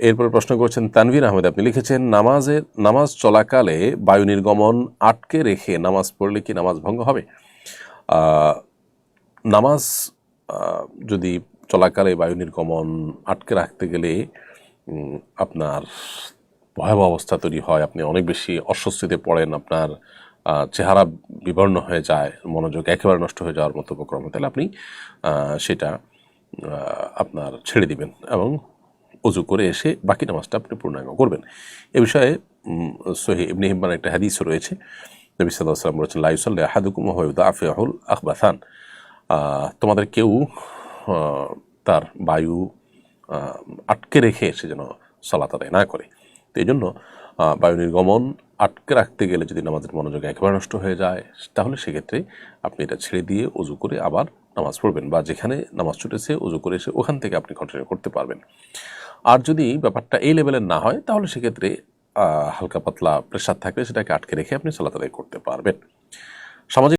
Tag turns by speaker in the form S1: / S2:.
S1: এরপর প্রশ্ন করছেন, তানভীর আহমেদ, আপনি লিখেছেন, নামাজের, নামাজ চলাকালে বায়ু নির্গমন আটকে রেখে নামাজ পড়লে কি নামাজ ভঙ্গ হবে? নামাজ যদি চলাকালে বায়ু নির্গমন আটকে রাখতে গেলে আপনার ভয়াবহ অবস্থা তৈরি হয়, আপনি অনেক বেশি অস্বস্তিতে পড়েন, আপনার চেহারা বিবর্ণ হয়ে যায়, মনোযোগ একেবারে নষ্ট হয়ে যাওয়ার মতো উপক্রম তাহলে আপনি সেটা আপনার ছেড়ে দিবেন এবং অজু করে এসে বাকি নামাজটা আপনি পূর্ণাঙ্গ করবেন। এ বিষয়ে সহি ইবনে হিব্বান একটা হাদিস রয়েছে। নবী সাল্লাহ সাল্লাম বলেছেন লাইসাল্লাহ আহাদুকুম হয়ুদা আফিয়াহুল আখবাসান। তোমাদের কেউ তার বায়ু আটকে রেখে সে যেন সালাত আদায় না করে। তো এই জন্য বায়ু নির্গমন আটকে রাখতে গেলে যদি নামাজের মনোযোগ একেবারে নষ্ট হয়ে যায়, তাহলে সেক্ষেত্রে আপনি এটা ছেড়ে দিয়ে অজু করে আবার নামাজ পড়বেন বা যেখানে নামাজ ছুটেছে, উজু করে এসে ওখান থেকে আপনি কন্টিনিউ করতে পারবেন। আর যদি ব্যাপারটা এই লেভেলের না হয়, তাহলে সেক্ষেত্রে হালকা পাতলা প্রেশার থাকলে সেটাকে আটকে রেখে আপনি সালাত করতে পারবেন। সামাজিক